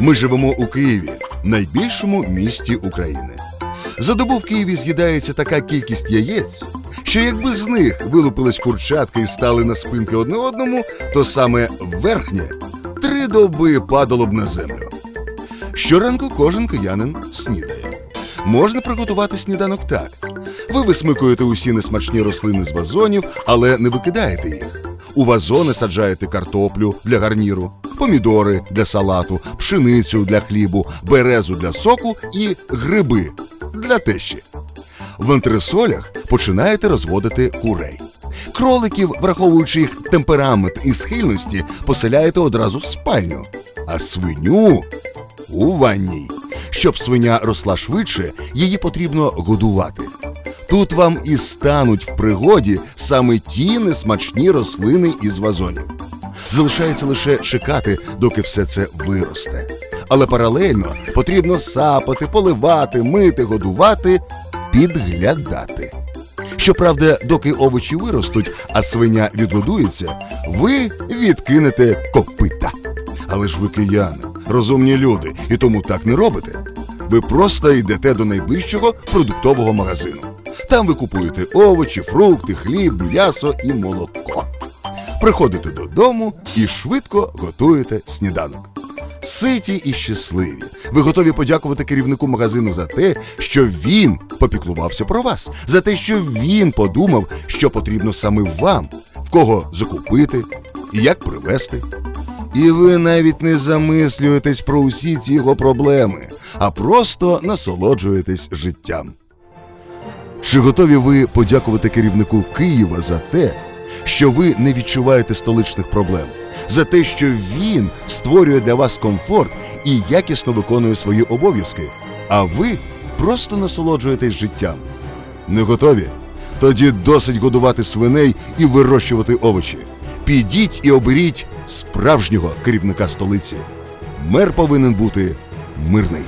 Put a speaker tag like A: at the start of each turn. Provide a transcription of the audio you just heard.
A: Ми живемо у Києві, найбільшому місті України. За добу в Києві з'їдається така кількість яєць, що якби з них вилупились курчатки і стали на спинки одне одному, то саме верхнє три доби падало б на землю. Щоранку кожен киянин снідає. Можна приготувати сніданок так. Ви висмикуєте усі несмачні рослини з вазонів, але не викидаєте їх. У вазони саджаєте картоплю для гарніру, помідори для салату, пшеницю для хлібу, березу для соку і гриби для тещі. В антресолях починаєте розводити курей. Кроликів, враховуючи їх темперамент і схильності, поселяєте одразу в спальню, а свиню у ванній. Щоб свиня росла швидше, її потрібно годувати. Тут вам і стануть в пригоді саме ті несмачні рослини із вазонів. Залишається лише чекати, доки все це виросте. Але паралельно потрібно сапати, поливати, мити, годувати, підглядати. Щоправда, доки овочі виростуть, а свиня відгодується, ви відкинете копита. Але ж ви кияни, розумні люди, і тому так не робите. Ви просто йдете до найближчого продуктового магазину. Там ви купуєте овочі, фрукти, хліб, м'ясо і молоко. Приходите додому і швидко готуєте сніданок. Ситі і щасливі. Ви готові подякувати керівнику магазину за те, що він попіклувався про вас, за те, що він подумав, що потрібно саме вам, в кого закупити і як привезти. І ви навіть не замислюєтесь про усі ці його проблеми, а просто насолоджуєтесь життям. Чи готові ви подякувати керівнику Києва за те, що ви не відчуваєте столичних проблем, за те, що він створює для вас комфорт і якісно виконує свої обов'язки, а ви просто насолоджуєтесь життям? Не готові? Тоді досить годувати свиней і вирощувати овочі. Підіть і оберіть справжнього керівника столиці. Мер повинен бути мирний.